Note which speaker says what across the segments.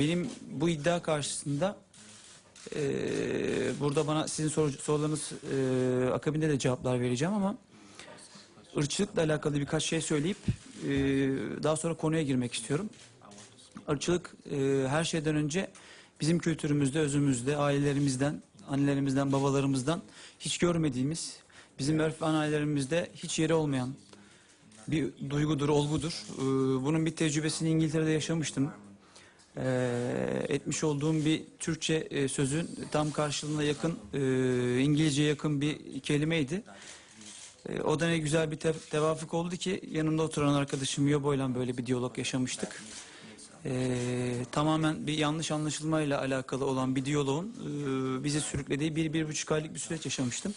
Speaker 1: benim bu iddia karşısında e, burada bana sizin soru, sorularınız e, akabinde de cevaplar vereceğim ama ırkçılıkla alakalı birkaç şey söyleyip e, daha sonra konuya girmek istiyorum. Irkçılık e, her şeyden önce bizim kültürümüzde, özümüzde, ailelerimizden, annelerimizden, babalarımızdan hiç görmediğimiz, bizim örf ve anayelerimizde hiç yeri olmayan bir duygudur, olgudur. Ee, bunun bir tecrübesini İngiltere'de yaşamıştım. Ee, etmiş olduğum bir Türkçe e, sözün tam karşılığına yakın, e, İngilizceye yakın bir kelimeydi. E, o da ne güzel bir te- tevafuk oldu ki yanımda oturan arkadaşım Yobo'yla böyle bir diyalog yaşamıştık. E, tamamen bir yanlış anlaşılmayla alakalı olan bir diyaloğun e, bizi sürüklediği bir, bir buçuk aylık bir süreç yaşamıştım.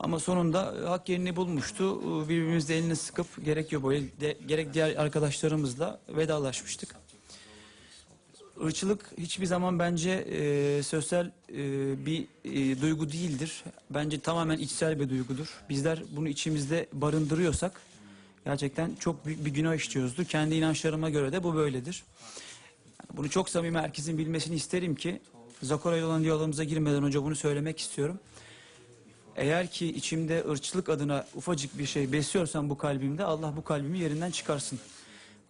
Speaker 1: Ama sonunda hak yerini bulmuştu. E, Birbirimizle elini sıkıp gerek Yobo'ya gerek diğer arkadaşlarımızla vedalaşmıştık. Irkçılık hiçbir zaman bence e, sosyal e, bir e, duygu değildir. Bence tamamen içsel bir duygudur. Bizler bunu içimizde barındırıyorsak gerçekten çok büyük bir günah işliyoruzdur. Kendi inançlarıma göre de bu böyledir. Bunu çok samimi herkesin bilmesini isterim ki Zakora'yla olan diyalogumuza girmeden önce bunu söylemek istiyorum. Eğer ki içimde ırkçılık adına ufacık bir şey besliyorsam bu kalbimde Allah bu kalbimi yerinden çıkarsın.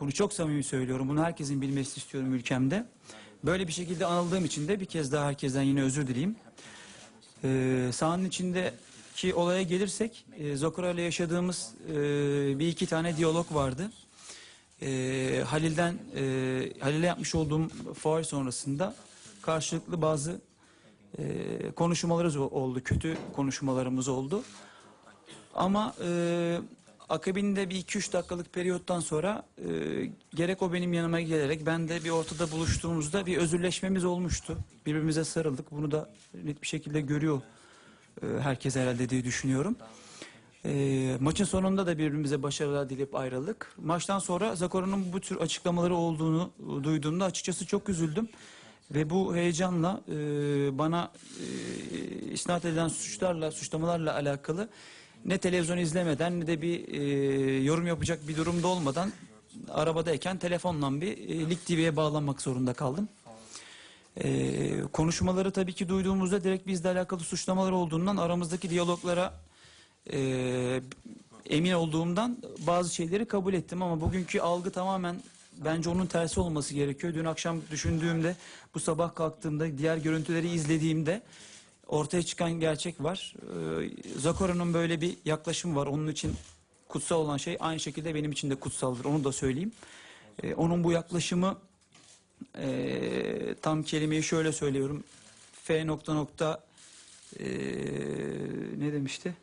Speaker 1: Bunu çok samimi söylüyorum. Bunu herkesin bilmesini istiyorum ülkemde. Böyle bir şekilde anıldığım için de bir kez daha herkesten yine özür dileyeyim. Ee, sahanın içindeki olaya gelirsek e, Zokora ile yaşadığımız e, bir iki tane diyalog vardı. E, Halil'den e, Halil'e yapmış olduğum faal sonrasında karşılıklı bazı e, konuşmalarımız oldu. Kötü konuşmalarımız oldu. Ama e, akabinde bir 2-3 dakikalık periyottan sonra e, gerek o benim yanıma gelerek ben de bir ortada buluştuğumuzda bir özürleşmemiz olmuştu. Birbirimize sarıldık. Bunu da net bir şekilde görüyor e, herkes herhalde diye düşünüyorum. E, maçın sonunda da birbirimize başarılar dileyip ayrıldık. Maçtan sonra Zakora'nın bu tür açıklamaları olduğunu duyduğumda açıkçası çok üzüldüm. Ve bu heyecanla e, bana e, isnat edilen suçlarla, suçlamalarla alakalı ne televizyon izlemeden ne de bir e, yorum yapacak bir durumda olmadan arabadayken telefonla bir e, Lig TV'ye bağlanmak zorunda kaldım. E, konuşmaları tabii ki duyduğumuzda direkt bizle alakalı suçlamalar olduğundan aramızdaki diyaloglara e, emin olduğumdan bazı şeyleri kabul ettim ama bugünkü algı tamamen bence onun tersi olması gerekiyor. Dün akşam düşündüğümde bu sabah kalktığımda diğer görüntüleri izlediğimde ortaya çıkan gerçek var. Ee, Zakora'nın böyle bir yaklaşımı var. Onun için kutsal olan şey aynı şekilde benim için de kutsaldır. Onu da söyleyeyim. Ee, onun bu yaklaşımı e, tam kelimeyi şöyle söylüyorum. F nokta nokta e, ne demişti?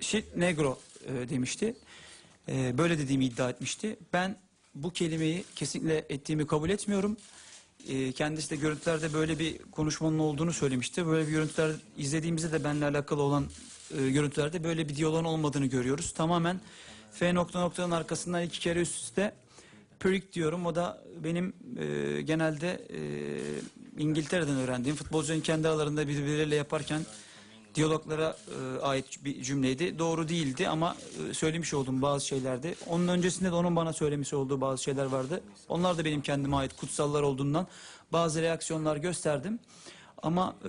Speaker 1: Shit negro e, demişti. E, böyle dediğimi iddia etmişti. Ben bu kelimeyi kesinlikle ettiğimi kabul etmiyorum. E, kendisi de görüntülerde böyle bir konuşmanın olduğunu söylemişti. Böyle bir görüntüler izlediğimizde de benimle alakalı olan e, görüntülerde böyle bir diyaloğun olmadığını görüyoruz. Tamamen F nokta noktanın arkasından iki kere üst üste Pörik diyorum. O da benim e, genelde e, İngiltere'den öğrendiğim futbolcuların kendi aralarında birbirleriyle yaparken diyaloglara e, ait bir cümleydi. Doğru değildi ama e, söylemiş olduğum bazı şeylerdi. Onun öncesinde de onun bana söylemiş olduğu bazı şeyler vardı. Onlar da benim kendime ait kutsallar olduğundan bazı reaksiyonlar gösterdim. Ama e,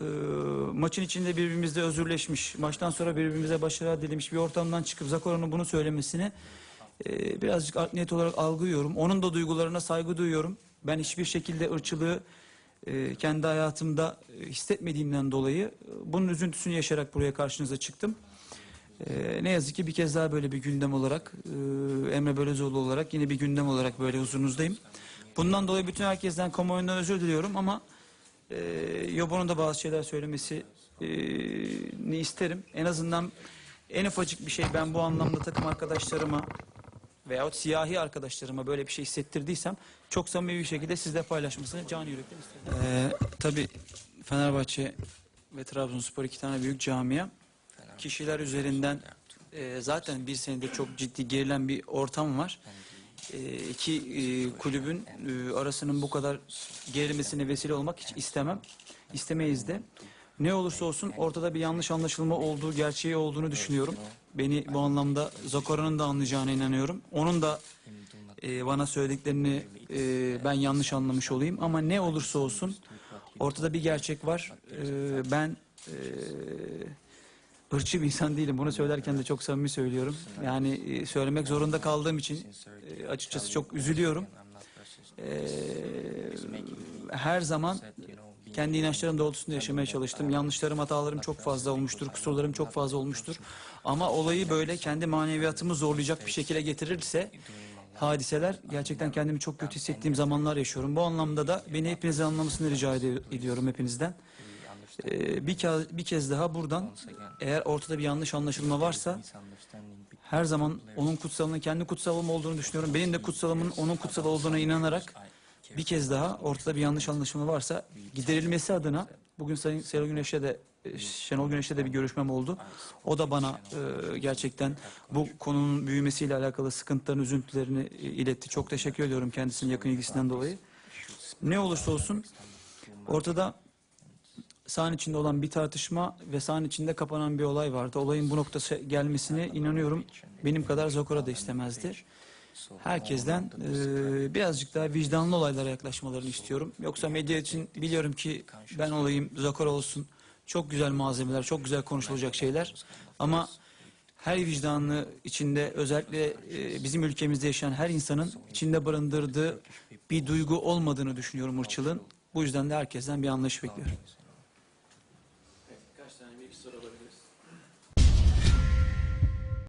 Speaker 1: maçın içinde birbirimizle özürleşmiş, maçtan sonra birbirimize başarılar dilemiş bir ortamdan çıkıp Zakora'nın bunu söylemesini e, birazcık art niyet olarak algılıyorum. Onun da duygularına saygı duyuyorum. Ben hiçbir şekilde ırkçılığı e, kendi hayatımda e, hissetmediğimden dolayı e, bunun üzüntüsünü yaşayarak buraya karşınıza çıktım. Ne yazık ki bir kez daha böyle bir gündem olarak Emre Belözoğlu olarak yine bir gündem olarak böyle huzurunuzdayım. Bundan dolayı bütün herkesten kamuoyundan özür diliyorum ama e, Yobo'nun da bazı şeyler söylemesi ni isterim. En azından en ufacık bir şey ben bu anlamda takım arkadaşlarıma veyahut siyahi arkadaşlarıma böyle bir şey hissettirdiysem çok samimi bir şekilde sizle paylaşmasını can yürekten isterim. Ee, tabii Fenerbahçe ve Trabzonspor iki tane büyük camia. Kişiler üzerinden e, zaten bir senedir çok ciddi gerilen bir ortam var. E, iki e, kulübün e, arasının bu kadar gerilmesine vesile olmak hiç istemem. İstemeyiz de. Ne olursa olsun ortada bir yanlış anlaşılma olduğu, gerçeği olduğunu düşünüyorum. Beni bu anlamda Zakora'nın da anlayacağına inanıyorum. Onun da e, bana söylediklerini e, ben yanlış anlamış olayım. Ama ne olursa olsun ortada bir gerçek var. E, ben e, ırkçı bir insan değilim. Bunu söylerken de çok samimi söylüyorum. Yani e, söylemek zorunda kaldığım için e, açıkçası çok üzülüyorum. E, her zaman kendi inançlarım doğrultusunda yaşamaya çalıştım. Yanlışlarım, hatalarım çok fazla olmuştur, kusurlarım çok fazla olmuştur. Ama olayı böyle kendi maneviyatımı zorlayacak bir şekilde getirirse hadiseler gerçekten kendimi çok kötü hissettiğim zamanlar yaşıyorum. Bu anlamda da beni hepinizin anlamasını rica edi- ediyorum hepinizden. Ee, bir, kez, bir kez daha buradan eğer ortada bir yanlış anlaşılma varsa her zaman onun kutsalının kendi kutsalım olduğunu düşünüyorum. Benim de kutsalımın onun kutsal olduğuna inanarak bir kez daha ortada bir yanlış anlaşılma varsa giderilmesi adına bugün Sayın Şenol Güneş'le de e, Şenol Güneş'le de bir görüşmem oldu. O da bana e, gerçekten bu konunun büyümesiyle alakalı sıkıntılarını, üzüntülerini e, iletti. Çok teşekkür ediyorum kendisinin yakın ilgisinden dolayı. Ne olursa olsun ortada sahanın içinde olan bir tartışma ve sahanın içinde kapanan bir olay vardı. Olayın bu noktası gelmesine inanıyorum benim kadar Zokora da istemezdi. Herkesten e, birazcık daha vicdanlı olaylara yaklaşmalarını istiyorum. Yoksa medya için biliyorum ki ben olayım Zokora olsun. Çok güzel malzemeler, çok güzel konuşulacak şeyler. Ama her vicdanlı içinde özellikle e, bizim ülkemizde yaşayan her insanın içinde barındırdığı bir duygu olmadığını düşünüyorum ırkçılığın. Bu yüzden de herkesten bir anlayış bekliyorum.